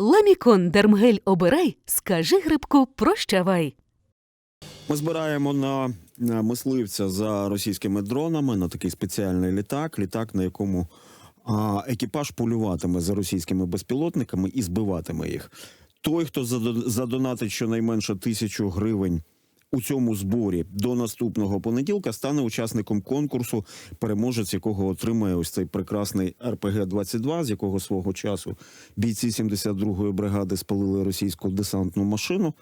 Ламікон Дермгель обирай, скажи грибку прощавай. Ми збираємо на, мисливця за російськими дронами на такий спеціальний літак, літак, на якому а, екіпаж полюватиме за російськими безпілотниками і збиватиме їх. Той, хто задонатить щонайменше тисячу гривень у цьому зборі до наступного понеділка, стане учасником конкурсу, переможець якого отримає ось цей прекрасний РПГ 22 з якого свого часу бійці 72-ї бригади спалили російську десантну машину.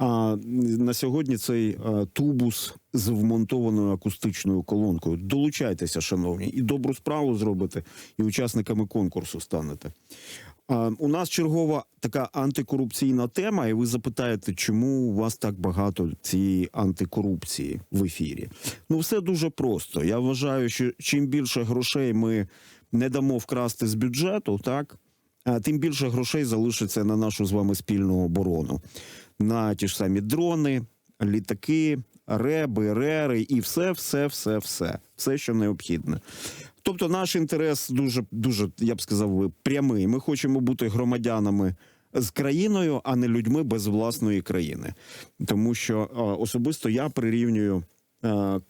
А на сьогодні цей е, тубус з вмонтованою акустичною колонкою. Долучайтеся, шановні, і добру справу зробите, і учасниками конкурсу станете. У нас чергова така антикорупційна тема, і ви запитаєте, чому у вас так багато цієї антикорупції в ефірі? Ну, все дуже просто. Я вважаю, що чим більше грошей ми не дамо вкрасти з бюджету, так тим більше грошей залишиться на нашу з вами спільну оборону, на ті ж самі дрони, літаки, реби, рери і все, все, все, все, все, що необхідне. Тобто, наш інтерес дуже, дуже, я б сказав, прямий. Ми хочемо бути громадянами з країною, а не людьми без власної країни. Тому що особисто я прирівнюю.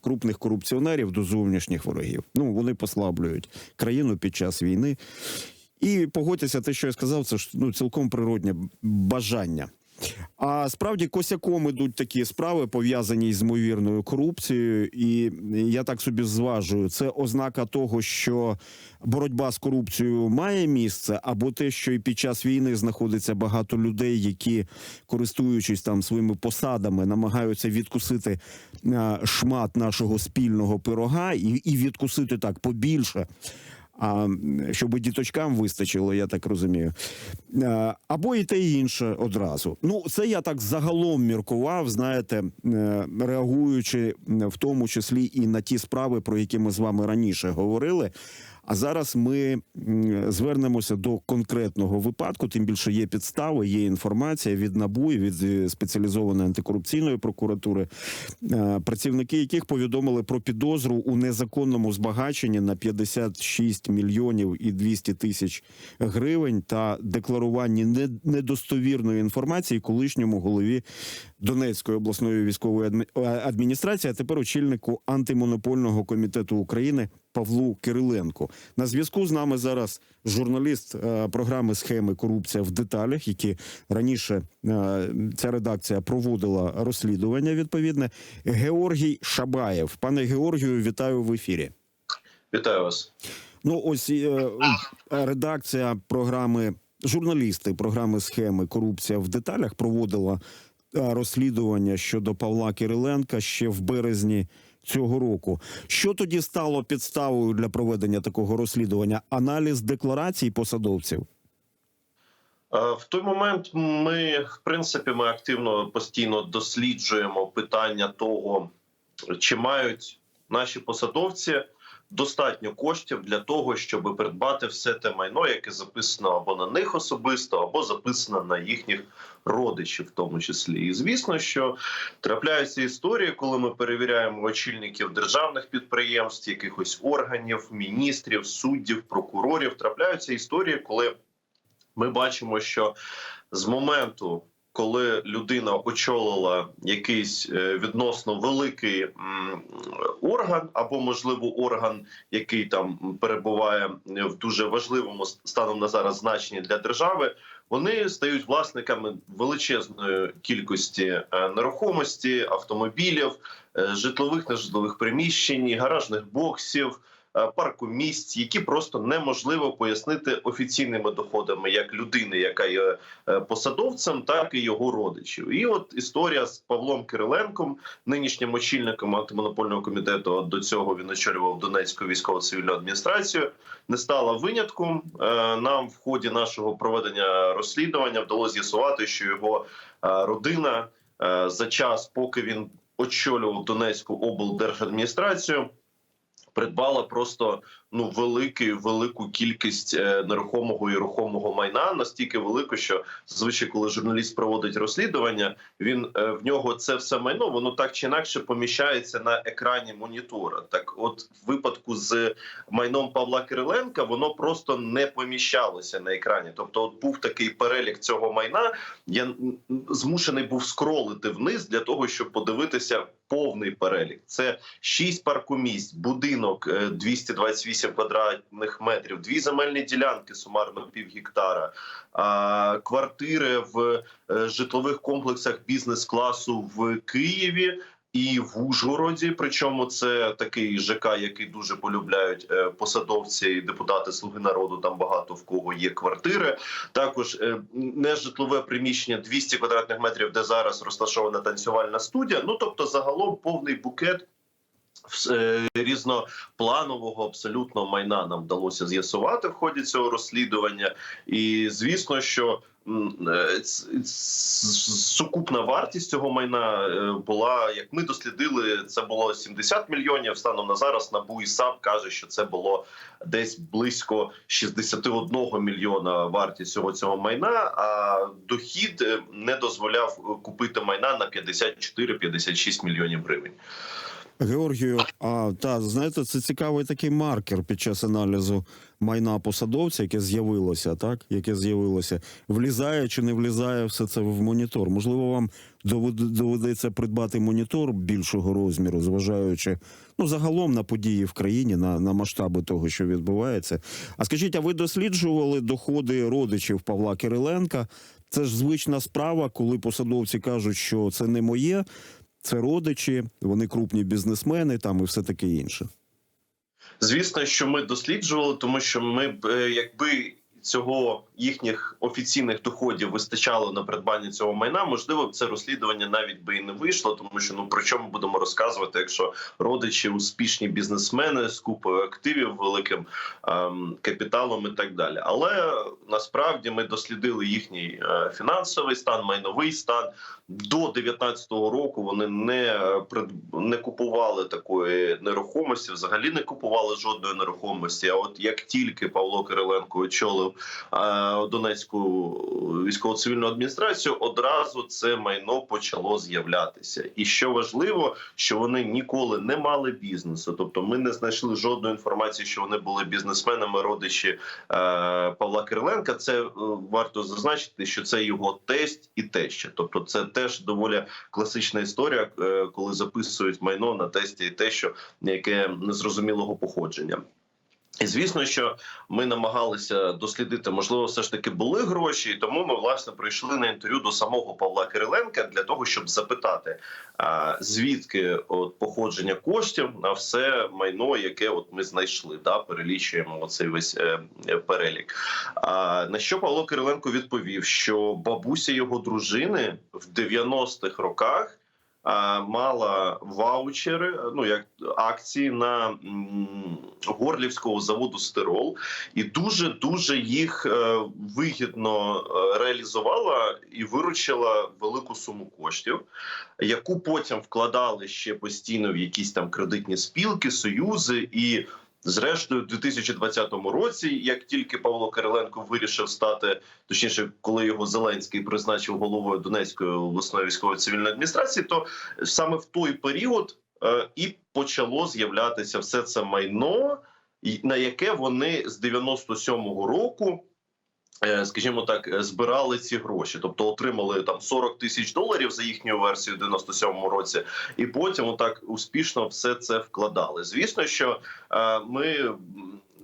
Крупних корупціонерів до зовнішніх ворогів. Ну вони послаблюють країну під час війни. І погодьтеся, те, що я сказав, це ж ну цілком природнє бажання. А справді косяком ідуть такі справи, пов'язані з ймовірною корупцією, і я так собі зважую, це ознака того, що боротьба з корупцією має місце, або те, що і під час війни знаходиться багато людей, які, користуючись там своїми посадами, намагаються відкусити шмат нашого спільного пирога і, і відкусити так побільше. А щоб діточкам вистачило, я так розумію. Е, Або і те інше одразу. Ну, це я так загалом міркував, знаєте, е, реагуючи в тому числі і на ті справи, про які ми з вами раніше говорили. А зараз ми звернемося до конкретного випадку. Тим більше є підстави, є інформація від НАБУ і від е, спеціалізованої антикорупційної прокуратури, е, працівники яких повідомили про підозру у незаконному збагаченні на 56 мільйонів і 200 тисяч гривень та декларуванні не- недостовірної інформації колишньому голові Донецької обласної військової адмі- адміністрації, а тепер очільнику антимонопольного комітету України Павлу Кириленку. На зв'язку з нами зараз журналіст е, програми схеми Корупція в деталях, які раніше е, ця редакція проводила розслідування. Відповідне Георгій Шабаєв. Пане Георгію, вітаю в ефірі. Вітаю вас. Ну, ось е, редакція програми, журналісти програми схеми Корупція в деталях проводила розслідування щодо Павла Кириленка ще в березні цього року. Що тоді стало підставою для проведення такого розслідування? Аналіз декларацій посадовців. Е, В той момент ми, в принципі, ми активно постійно досліджуємо питання того, чи мають наші посадовці достатньо коштів для того, щоб придбати все те майно, яке записано або на них особисто, або записано на їхніх родичів, в тому числі. І звісно, що трапляються історії, коли ми перевіряємо очільників державних підприємств, якихось органів, міністрів, суддів, прокурорів. Трапляються історії, коли ми бачимо, що з моменту, коли людина очолила якийсь е, відносно великий орган, або можливо орган, який там перебуває в дуже важливому станом на зараз значенні для держави, вони стають власниками величезної кількості е, нерухомості, автомобілів, е, житлових нежитлових приміщень, гаражних боксів е, паркомісць, які просто неможливо пояснити офіційними доходами як людини, яка є е, посадовцем, так і його родичів. І от історія з Павлом Кириленком, нинішнім очільником антимонопольного комітету. До цього він очолював Донецьку військово-цивільну адміністрацію. Не стала винятком. Е, Нам в ході нашого проведення розслідування вдалося з'ясувати, що його родина за час, поки він очолював Донецьку облдержадміністрацію, придбала просто ну великий, велику кількість е, нерухомого і рухомого майна настільки велику, що звичайно коли журналіст проводить розслідування, він е, в нього це все майно воно так чи інакше поміщається на екрані монітора. Так, от в випадку з майном Павла Кириленка, воно просто не поміщалося на екрані. Тобто, от був такий перелік цього майна. Я змушений був скролити вниз для того, щоб подивитися повний перелік. Це шість паркомісць, будинок е, 228 8 квадратних метрів, дві земельні ділянки, сумарно пів гектара, квартири в е, житлових комплексах бізнес-класу в Києві. І в Ужгороді, причому це такий ЖК, який дуже полюбляють е, посадовці і депутати Слуги народу. Там багато в кого є квартири. Також е, нежитлове приміщення 200 квадратних метрів, де зараз розташована танцювальна студія. Ну тобто, загалом повний букет різнопланового абсолютно майна нам вдалося з'ясувати в ході цього розслідування. І звісно, що е, сукупна вартість цього майна е, була, як ми дослідили, це було 70 мільйонів. Станом на зараз НАБУ і САП каже, що це було десь близько 61 мільйона вартість цього цього майна. А дохід е, не дозволяв е, купити майна на 54-56 мільйонів гривень. Георгію, а та знаєте, це цікавий такий маркер під час аналізу майна посадовця, яке з'явилося, так яке з'явилося, влізає чи не влізає все це в монітор. Можливо, вам довед- доведеться придбати монітор більшого розміру, зважаючи ну загалом на події в країні, на, на масштаби того, що відбувається. А скажіть, а ви досліджували доходи родичів Павла Кириленка? Це ж звична справа, коли посадовці кажуть, що це не моє. Це родичі, вони крупні бізнесмени, там і все таке інше. Звісно, що ми досліджували, тому що ми е, якби цього їхніх офіційних доходів вистачало на придбання цього майна, можливо, це розслідування навіть би і не вийшло, тому що ну про що ми будемо розказувати, якщо родичі успішні бізнесмени з купою активів, великим ем, капіталом і так далі. Але насправді ми дослідили їхній е, фінансовий стан, майновий стан. До 19-го року вони не не купували такої нерухомості, взагалі не купували жодної нерухомості. А от як тільки Павло Кириленко очолив е, Донецьку військово-цивільну адміністрацію, одразу це майно почало з'являтися. І що важливо, що вони ніколи не мали бізнесу. Тобто, ми не знайшли жодної інформації, що вони були бізнесменами, родичі е, Павла Кириленка. Це е, варто зазначити, що це його тесть і теща. Тобто, це теж доволі класична історія, коли записують майно на тесті і тещу, яке незрозумілого походження. І звісно, що ми намагалися дослідити, можливо, все ж таки були гроші, і тому ми власне прийшли на інтерв'ю до самого Павла Кириленка для того, щоб запитати, звідки от походження коштів на все майно, яке от ми знайшли, да перелічуємо оцей весь е, е, перелік. А на що Павло Кириленко відповів, що бабуся його дружини в 90-х роках. Мала ваучери, ну як акції на Горлівського заводу Стирол, і дуже дуже їх е, вигідно е, реалізувала і виручила велику суму коштів, яку потім вкладали ще постійно в якісь там кредитні спілки, союзи і. Зрештою, у 2020 році, як тільки Павло Кириленко вирішив стати, точніше, коли його Зеленський призначив головою Донецької обласної військової цивільної адміністрації, то саме в той період е, і почало з'являтися все це майно, на яке вони з 97-го року. Е, Скажімо так, е, збирали ці гроші, тобто отримали там 40 тисяч доларів за їхню версію в 97-му році, і потім отак успішно все це вкладали. Звісно, що е, ми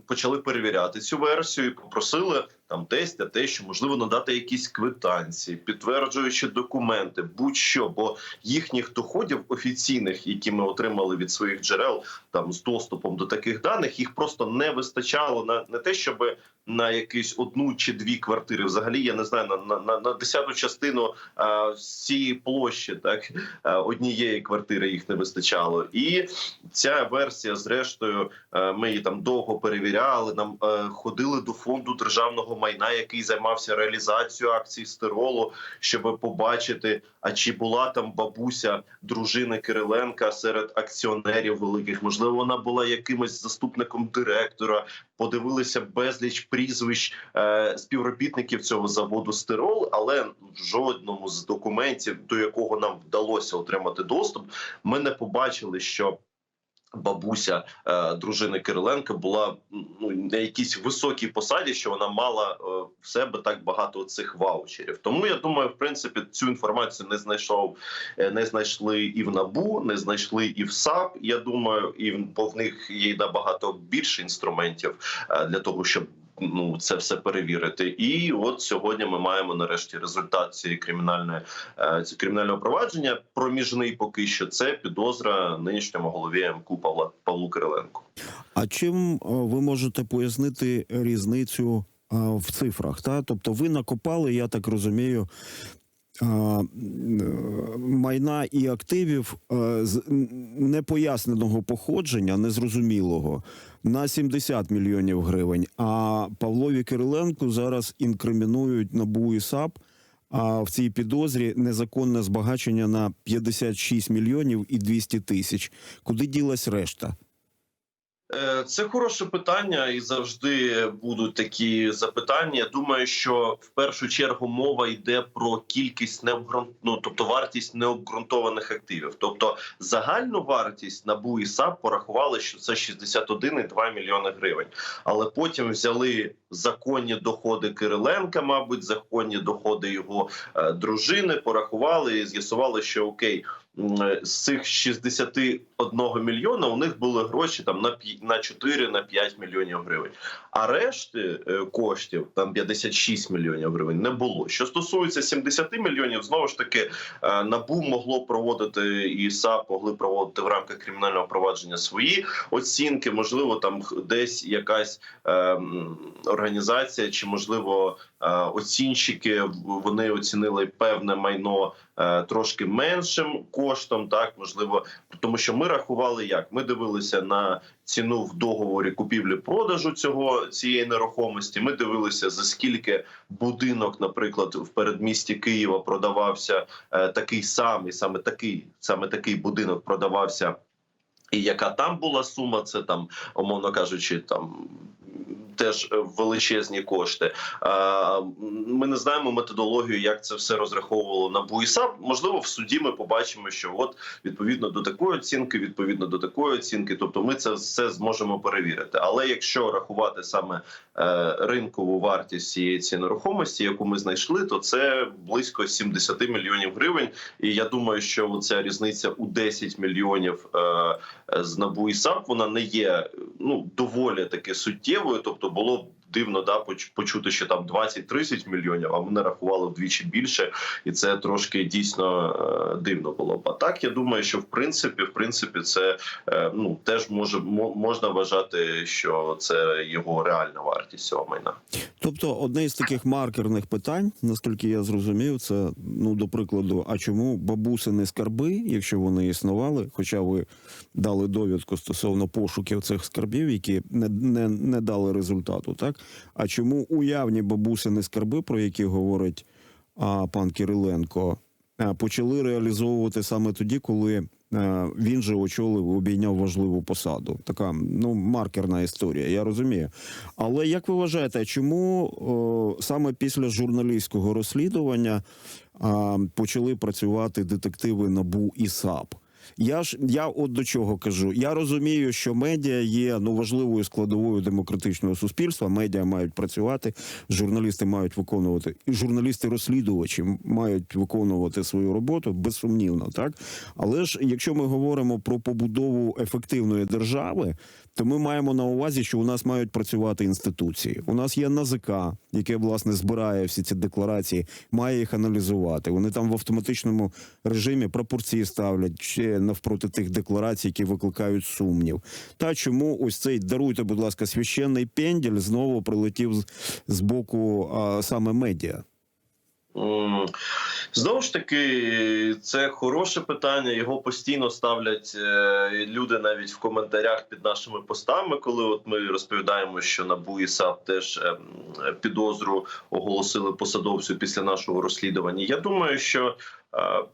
почали перевіряти цю версію і попросили там тестя, те, що можливо надати якісь квитанції, підтверджуючи документи, будь-що, бо їхніх доходів офіційних, які ми отримали від своїх джерел, там з доступом до таких даних, їх просто не вистачало на не те, щоб на якусь одну чи дві квартири. Взагалі, я не знаю, на на, на, десяту частину а, всієї площі, так однієї квартири їх не вистачало. І ця версія, зрештою, ми її там довго перевіряли. Нам ходили до фонду державного державного майна, який займався реалізацією акцій стиролу, щоб побачити, а чи була там бабуся дружини Кириленка серед акціонерів великих. Можливо, вона була якимось заступником директора. Подивилися безліч прізвищ е, співробітників цього заводу Стирол, але в жодному з документів, до якого нам вдалося отримати доступ, ми не побачили, що бабуся е, дружини Кириленка була ну на якійсь високій посаді, що вона мала е, в себе так багато цих ваучерів. Тому я думаю, в принципі, цю інформацію не знайшов, е, не знайшли і в набу, не знайшли і в САП. Я думаю, і бо в них є набагато більше інструментів для того, щоб. Ну, це все перевірити, і от сьогодні ми маємо нарешті результат цієї кримінальної е, кримінального провадження. Проміжний поки що це підозра нинішньому голові МКУ Павла Павлу Кириленку. А чим е, ви можете пояснити різницю е, в цифрах? Та? Тобто ви накопали, я так розумію, майна і активів е, непоясненого походження, незрозумілого, на 70 мільйонів гривень. А Павлові Кириленку зараз інкримінують НАБУ і САП а в цій підозрі незаконне збагачення на 56 мільйонів і 200 тисяч. Куди ділась решта? Е, Це хороше питання, і завжди будуть такі запитання. Я думаю, що в першу чергу мова йде про кількість необґрунт... ну, тобто вартість необґрунтованих активів. Тобто загальну вартість НАБУ і САП порахували, що це 61,2 мільйони гривень. Але потім взяли законні доходи Кириленка, мабуть, законні доходи його е, дружини, порахували і з'ясували, що окей. Е, З цих 61 мільйона у них були гроші там на на 4 на 5 мільйонів гривень. А решти е, коштів там 56 мільйонів гривень не було. Що стосується 70 мільйонів, знову ж таки е, набу могло проводити і САП могли проводити в рамках кримінального провадження свої оцінки. Можливо, там десь якась е, організація, чи можливо оцінщики вони оцінили певне майно трошки меншим коштом. Так можливо, тому що ми рахували як ми дивилися на ціну в договорі купівлі-продажу цього цієї нерухомості. Ми дивилися за скільки будинок, наприклад, в передмісті Києва продавався е, такий самий, саме такий, саме такий будинок продавався. І яка там була сума, це там, умовно кажучи, там теж е, величезні кошти. Ми не знаємо методологію, як це все розраховувало на БУІСАП. Можливо, в суді ми побачимо, що от відповідно до такої оцінки, відповідно до такої оцінки, тобто ми це все зможемо перевірити. Але якщо рахувати саме е, ринкову вартість цієї нерухомості, яку ми знайшли, то це близько 70 мільйонів гривень. І я думаю, що ця різниця у 10 мільйонів е, з НАБУ і САП, вона не є ну доволі таки суттєвою. Тобто було б дивно да поч- почути, що там 20-30 мільйонів, а ми нарахували вдвічі більше, і це трошки дійсно е, дивно було. А так я думаю, що в принципі, в принципі, це е, ну теж може мо- можна вважати, що це його реальна вартість цього майна. Тобто, одне із таких маркерних питань, наскільки я зрозумів, це ну до прикладу, а чому бабусини скарби, якщо вони існували, хоча ви дали довідку стосовно пошуків цих скарбів, які не, не, не дали результату, так? А чому уявні бабусини скарби, про які говорить а, пан Кириленко, а, почали реалізовувати саме тоді, коли е, він же очолив обійняв важливу посаду. Така ну маркерна історія, я розумію. Але як ви вважаєте, чому саме після журналістського розслідування почали працювати детективи НАБУ і САП? Я ж я от до чого кажу. Я розумію, що медіа є ну важливою складовою демократичного суспільства. Медіа мають працювати, журналісти мають виконувати, журналісти-розслідувачі мають виконувати свою роботу безсумнівно, так але ж якщо ми говоримо про побудову ефективної держави, то ми маємо на увазі, що у нас мають працювати інституції. У нас є НАЗК, яке власне збирає всі ці декларації, має їх аналізувати. Вони там в автоматичному режимі пропорції ставлять навпроти тих декларацій, які викликають сумнів. Та чому ось цей даруйте, будь ласка, священний пенділь знову прилетів з, з боку а, саме медіа? Знову ж таки, це хороше питання. Його постійно ставлять е, люди навіть в коментарях під нашими постами, коли от ми розповідаємо, що НАБУ і САП теж е, підозру оголосили посадовцю після нашого розслідування. Я думаю, що е,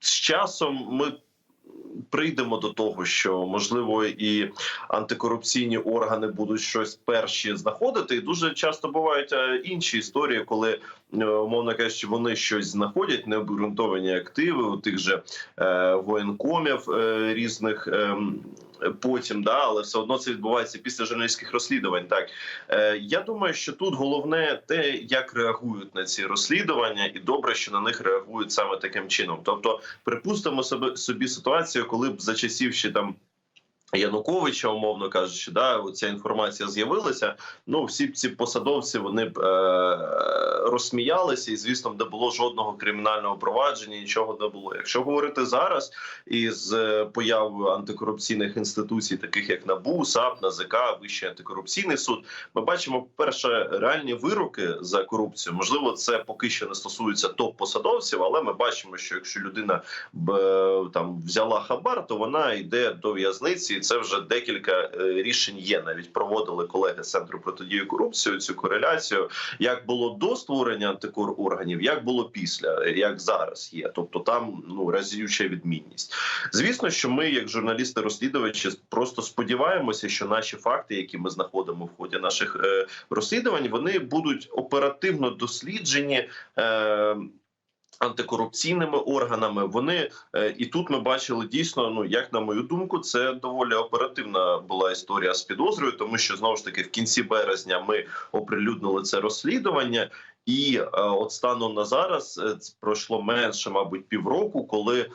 з часом ми. Прийдемо до того, що можливо і антикорупційні органи будуть щось перші знаходити, і дуже часто бувають е, інші історії, коли е, умовно кажучи, вони щось знаходять, необґрунтовані активи у тих же е, воєнкомів різних. Потім да, але все одно це відбувається після журналістських розслідувань. Так е, я думаю, що тут головне те, як реагують на ці розслідування, і добре, що на них реагують саме таким чином. Тобто, припустимо собі, собі ситуацію, коли б за часів ще там. Януковича, умовно кажучи, да, ця інформація з'явилася. Ну, всі ці посадовці вони б е, розсміялися, і звісно, не було жодного кримінального провадження, нічого не було. Якщо говорити зараз із е, появою антикорупційних інституцій, таких як НАБУ, САП, НАЗК, Вищий антикорупційний суд, ми бачимо перше реальні вироки за корупцію. Можливо, це поки що не стосується топ-посадовців, але ми бачимо, що якщо людина б е, там взяла хабар, то вона йде до в'язниці. І це вже декілька е, рішень є. Навіть проводили колеги центру протидії корупції цю кореляцію, як було до створення антикорорганів, як було після, як зараз є. Тобто там ну разюча відмінність. Звісно, що ми, як журналісти-розслідувачі, просто сподіваємося, що наші факти, які ми знаходимо в ході наших е, розслідувань, вони будуть оперативно досліджені. Антикорупційними органами вони е, і тут ми бачили дійсно. Ну як на мою думку, це доволі оперативна була історія з підозрою, тому що знову ж таки в кінці березня ми оприлюднили це розслідування, і е, от станом на зараз е, пройшло менше, мабуть, півроку, коли е,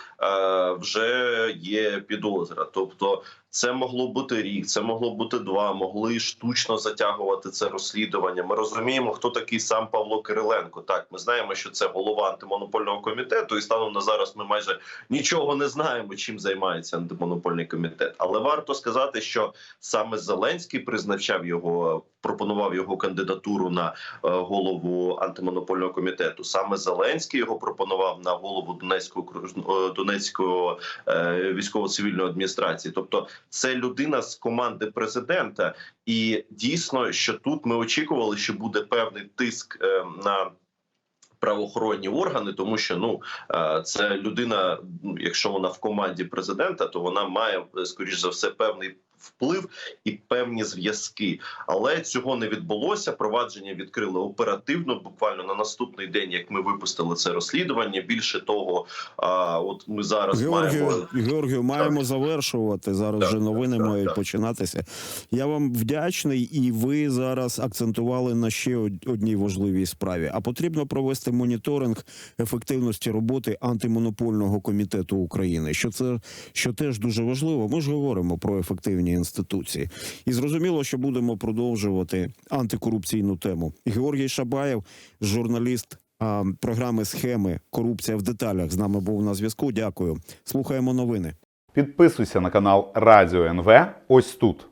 вже є підозра. Тобто, це могло бути рік, це могло бути два. Могли штучно затягувати це розслідування. Ми розуміємо, хто такий сам Павло Кириленко. Так, ми знаємо, що це голова антимонопольного комітету, і станом на зараз ми майже нічого не знаємо, чим займається антимонопольний комітет. Але варто сказати, що саме Зеленський призначав його, пропонував його кандидатуру на голову антимонопольного комітету. Саме Зеленський його пропонував на голову Донецького Донецького е, військово-цивільної адміністрації. Тобто, це людина з команди президента, і дійсно, що тут ми очікували, що буде певний тиск е, на. Правоохоронні органи, тому що ну е, це людина, ну, якщо вона в команді президента, то вона має скоріш за все певний вплив і певні зв'язки. Але цього не відбулося. Провадження відкрили оперативно, буквально на наступний день, як ми випустили це розслідування. Більше того, а, от ми зараз маємо Георгію, Георгію, маємо завершувати. Зараз Так, вже новини так, мають так. починатися. Я вам вдячний, і ви зараз акцентували на ще одній важливій справі. А потрібно провести моніторинг ефективності роботи антимонопольного комітету України. Що це що теж дуже важливо. Ми ж говоримо про ефективні інституції, і зрозуміло, що будемо продовжувати антикорупційну тему. Георгій Шабаєв, журналіст. а, Програми схеми корупція в деталях з нами був на зв'язку. Дякую. Слухаємо новини. Підписуйся на канал Радіо НВ ось тут.